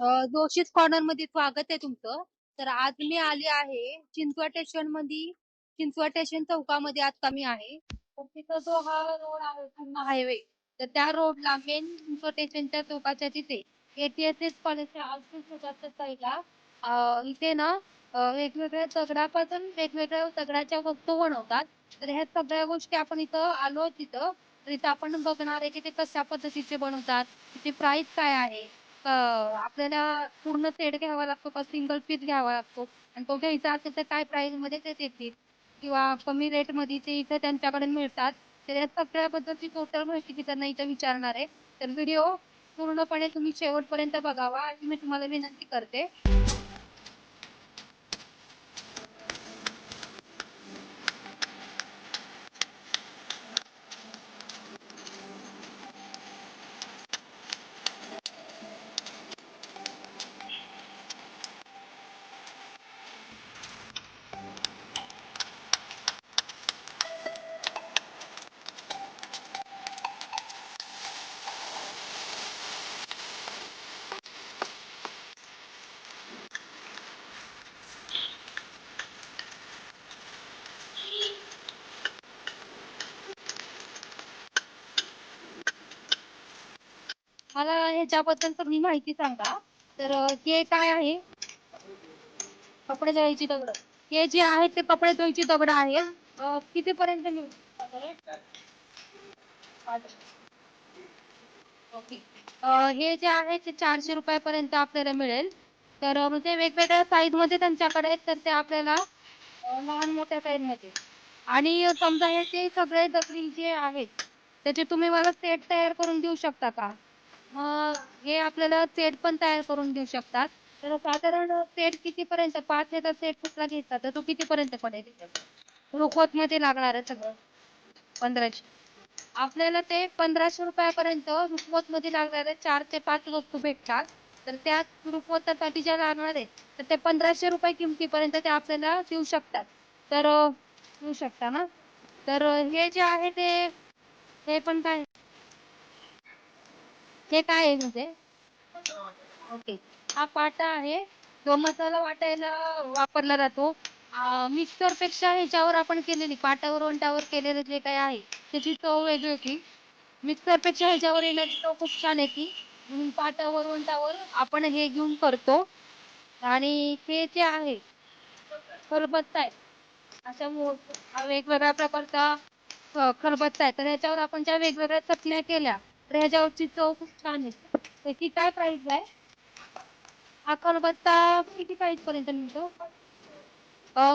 जोशीच कॉर्नरमध्ये स्वागत आहे तुमचं. तर आज मी आली आहे चिंचवा स्टेशनमध्ये चिंचवा स्टेशन चौकामध्ये आता मी आहे. तर तिथं जो हा रोड आहे पूर्ण हायवे तर त्या रोडला मेन चिंचवा स्टेशनच्या चौकाच्या तिथे एटीएसएस कॉलेजच्या आजच्या साईडला इथे ना वेगवेगळ्या दगडापासून वेगवेगळ्या दगडाच्या वस्तू बनवतात. तर ह्या सगळ्या गोष्टी आपण इथं आलो तिथं. तर इथं आपण बघणार आहे की ते कशा पद्धतीचे बनवतात तिथे प्राइस काय आहे अ, आपल्याला पूर्ण सेट घ्यावा लागतो का? सिंगल पीस घ्यावा लागतो. आणि तो घ्यायचा असेल तर काय प्राइसमध्ये ते देतील. किंवा कमी रेटमध्ये ते इथे त्यांच्याकडे मिळतात तर या सगळ्याबद्दलची टोटल माहिती मी त्यांना इथं विचारणार आहे. तर व्हिडिओ पूर्णपणे तुम्ही शेवटपर्यंत बघावा. अशी मी तुम्हाला विनंती करते. मला ह्याच्याबद्दल तुम्ही माहिती सांगा. तर हे काय आहे? कपडे धुवायची दगड. हे जे आहे ते कपडे धुवायची दगड आहे. किती पर्यंत हे जे आहे ते चारशे रुपयापर्यंत आपल्याला मिळेल. तर म्हणजे वेगवेगळ्या साईजमध्ये त्यांच्याकडे आहेत तर ते आपल्याला लहान मोठ्या साईजमध्ये. आणि समजा हे जे सगळे दगडी जे आहेत त्याचे तुम्ही मला सेट तयार करून देऊ शकता का? मग हे आपल्याला सेट पण तयार करून देऊ शकतात. तर साधारण सेट कितीपर्यंत? पाच लिटर सेट कुठला घेतला तर तो कितीपर्यंत पडेल? रुखवत मध्ये लागणार आहे सगळं. पंधराशे. आपल्याला ते पंधराशे रुपयापर्यंत रुखवत मध्ये लागणारे चार ते पाच वस्तू भेटतात. तर त्या रुखवतासाठी ज्या लागणार आहे तर ते पंधराशे रुपये किमतीपर्यंत ते आपल्याला देऊ शकतात. तर देऊ शकता ना? तर हे जे आहे ते हे पण काय? हे काय आहे म्हणजे? ओके. हा पाटा आहे. जो मसाला वाटायला वापरला जातो. मिक्सरपेक्षा ह्याच्यावर आपण केलेली पाटावर वंटावर केलेलं जे काही आहे त्याची चव वेगळी होती. मिक्सरपेक्षा ह्याच्यावर येणारी चव खूप छान येते पाटावर वंटावर आपण हे घेऊन करतो. आणि हे जे आहे खरबत्ता आहे. अशा मो- हा वेगवेगळ्या प्रकारचा खरबत्ता आहे. तर ह्याच्यावर आपण ज्या वेगवेगळ्या चटण्या केल्या तर ह्याच्यावरची चव खूप छान आहे. त्याची काय प्राईस आहे? हा किती प्राईस पर्यंत मिळतो? अ,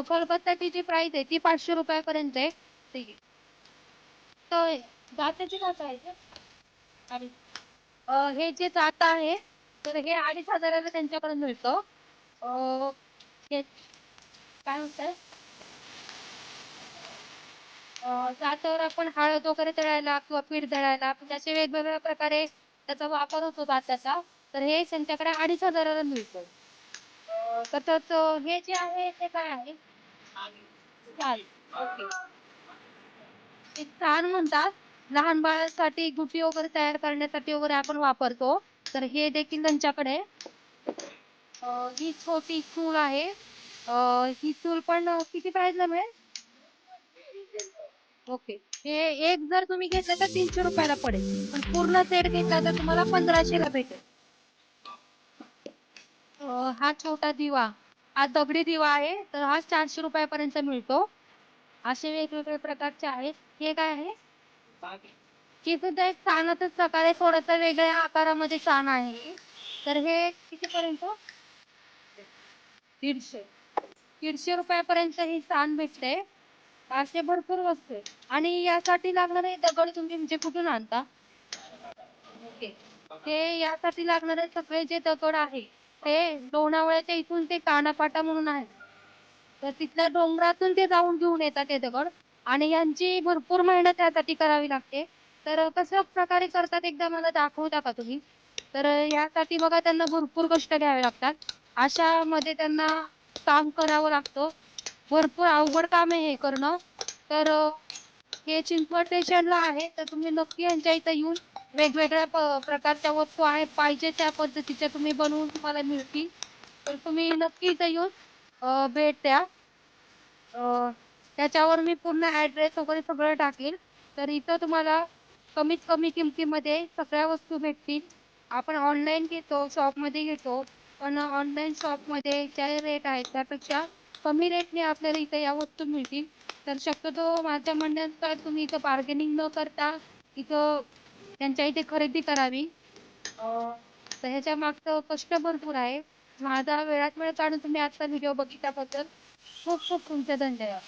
जी प्राईस आहे ती पाचशे रुपयापर्यंत आहे. ठीक आहे तर जात्याची काय प्राईस आहे हे जे जात आहे तर हे अडीच हजाराला त्यांच्याकडून मिळतं. काय म्हणताय अ, जात्यावर आपण हळद वगैरे दळायला किंवा पीठ दळायला त्याचे वेगवेगळ्या प्रकारे त्याचा वापर होतो जात्याचा तर हे त्यांच्याकडे अडीच हजाराला मिळतं अ, तर त्याचं हे जे आहे ते काय आहे? चाल ओके. ते छान म्हणतात लहान बाळासाठी गुटी वगैरे तयार करण्यासाठी वगैरे आपण वापरतो. तर हे देखील त्यांच्याकडे. अ, ही छोटी चूल आहे. अ, ही चूल पण किती प्राइस मिळेल? ओके. हे एक जर तुम्ही घेतलं तर तीनशे रुपयाला पडेल. पण पूर्ण सेट घेतला तर तुम्हाला पंधराशे ला भेटेल. अ, हा छोटा दिवा. हा दगडी दिवा आहे तर हा चारशे रुपयापर्यंत मिळतो. असे वेगवेगळे प्रकारचे आहेत. हे काय आहे? ही सुद्धा एक सानाचाच प्रकार आहे थोडासा वेगळ्या आकारामध्ये साण आहे. तर हे कितीपर्यंत? दीडशे दीडशे रुपयापर्यंत ही साण भेटते. असे भरपूर वस्तू आहेत. आणि यासाठी लागणारे दगड तुम्ही म्हणजे कुठून आणता? ओके. ते यासाठी लागणारे सगळे जे दगड आहे ते लोणावळ्याच्या इथून ते कानापाटा म्हणून आहे तर तिथल्या डोंगरातून ते जाऊन घेऊन येतात ते दगड. आणि यांची भरपूर मेहनत त्यासाठी करावी लागते. तर कशा प्रकारे करतात एकदा मला दाखवता का तुम्ही? तर यासाठी बघा त्यांना भरपूर कष्ट घ्यावे लागतात. अशामध्ये त्यांना काम करावं लागतं. भरपूर अवघड काम आहे हे करणं. तर हे चिंचवड स्टेशनला आहे तर तुम्ही नक्की यांच्या इथं येऊन वेगवेगळ्या प प्रकारच्या वस्तू आहेत पाहिजे त्या पद्धतीच्या तुम्ही बनवून तुम्हाला मिळतील. तर तुम्ही नक्की इथं येऊन भेट द्या. त्याच्यावर मी पूर्ण ॲड्रेस वगैरे सगळं टाकेल. तर इथं तुम्हाला कमीत कमी किमतीमध्ये सगळ्या वस्तू भेटतील. आपण ऑनलाईन घेतो शॉपमध्ये घेतो. पण ऑनलाईन शॉपमध्ये ज्या रेट आहेत त्यापेक्षा कमी रेटने आपल्याला इथे या वस्तू मिळतील. तर शक्यतो माझ्या म्हणण्यानुसार तुम्ही इथं बार्गेनिंग न करता इथं त्यांच्या इथे खरेदी करावी. तर ह्याच्या मागचं कष्ट भरपूर आहे. माझा वेळात वेळ काढून तुम्ही आजचा व्हिडिओ बघितल्याबद्दल खूप खूप तुमचे धन्यवाद.